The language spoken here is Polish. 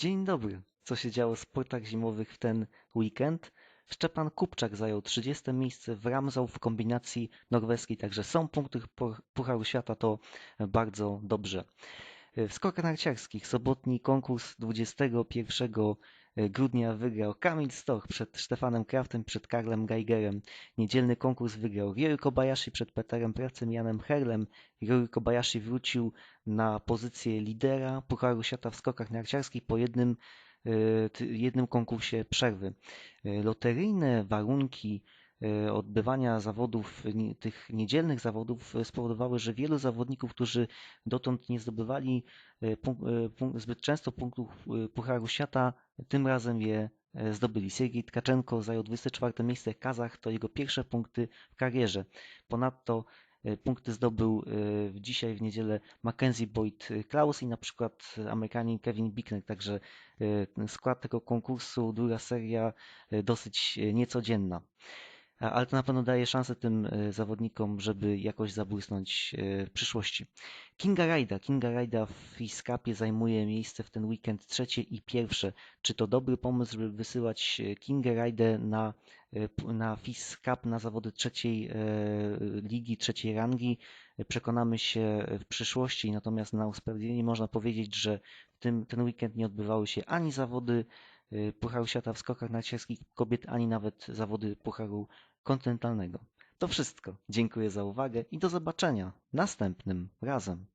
Dzień dobry. Co się działo w sportach zimowych w ten weekend? Szczepan Kupczak zajął 30 miejsce w Ramsau w kombinacji norweskiej, także są punkty Pucharu Świata, to bardzo dobrze. W skokach narciarskich sobotni konkurs 21 grudnia wygrał Kamil Stoch przed Stefanem Kraftem, przed Karlem Geigerem. Niedzielny konkurs wygrał Ryoyu Kobayashi przed Peterem Pracem, Janem Herlem. Ryoyu Kobayashi wrócił na pozycję lidera Pucharu Świata w skokach narciarskich po jednym, e, jednym konkursie przerwy. E, loteryjne warunki odbywania zawodów, tych niedzielnych zawodów e, spowodowały, że wielu zawodników, którzy dotąd nie zdobywali e, zbyt często punktów Pucharu Świata, tym razem je zdobyli. Sergiej Tkaczenko zajął 24 miejsce, Kazach to jego pierwsze punkty w karierze. Ponadto punkty zdobył dzisiaj w niedzielę Mackenzie Boyd Klaus i na przykład Amerykanin Kevin Bickner, także skład tego konkursu, druga seria dosyć niecodzienna ale to na pewno daje szansę tym e, zawodnikom, żeby jakoś zabłysnąć e, w przyszłości. Kinga Rajda. Kinga Rajda w Fiskapie zajmuje miejsce w ten weekend trzecie i pierwsze. Czy to dobry pomysł, żeby wysyłać e, Kingę Rajdę na, na na zawody trzeciej ligi, trzeciej rangi? Przekonamy się w przyszłości, natomiast na usprawiedliwienie można powiedzieć, że tym, ten weekend nie odbywały się ani zawody Pucharu Świata w skokach narciarskich kobiet, ani nawet zawody Pucharu kontynentalnego. To wszystko. Dziękuję za uwagę i do zobaczenia następnym razem.